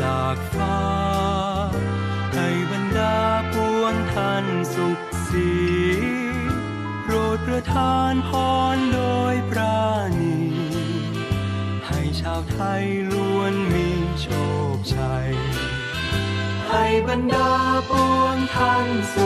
จากฟ้า ให้บรรดาปวงท่านสุขสีโปรดประทานพรโดยปราณี ให้ชาวไทยล้วนมีโชคชัย ให้บรรดาปวงท่านสุ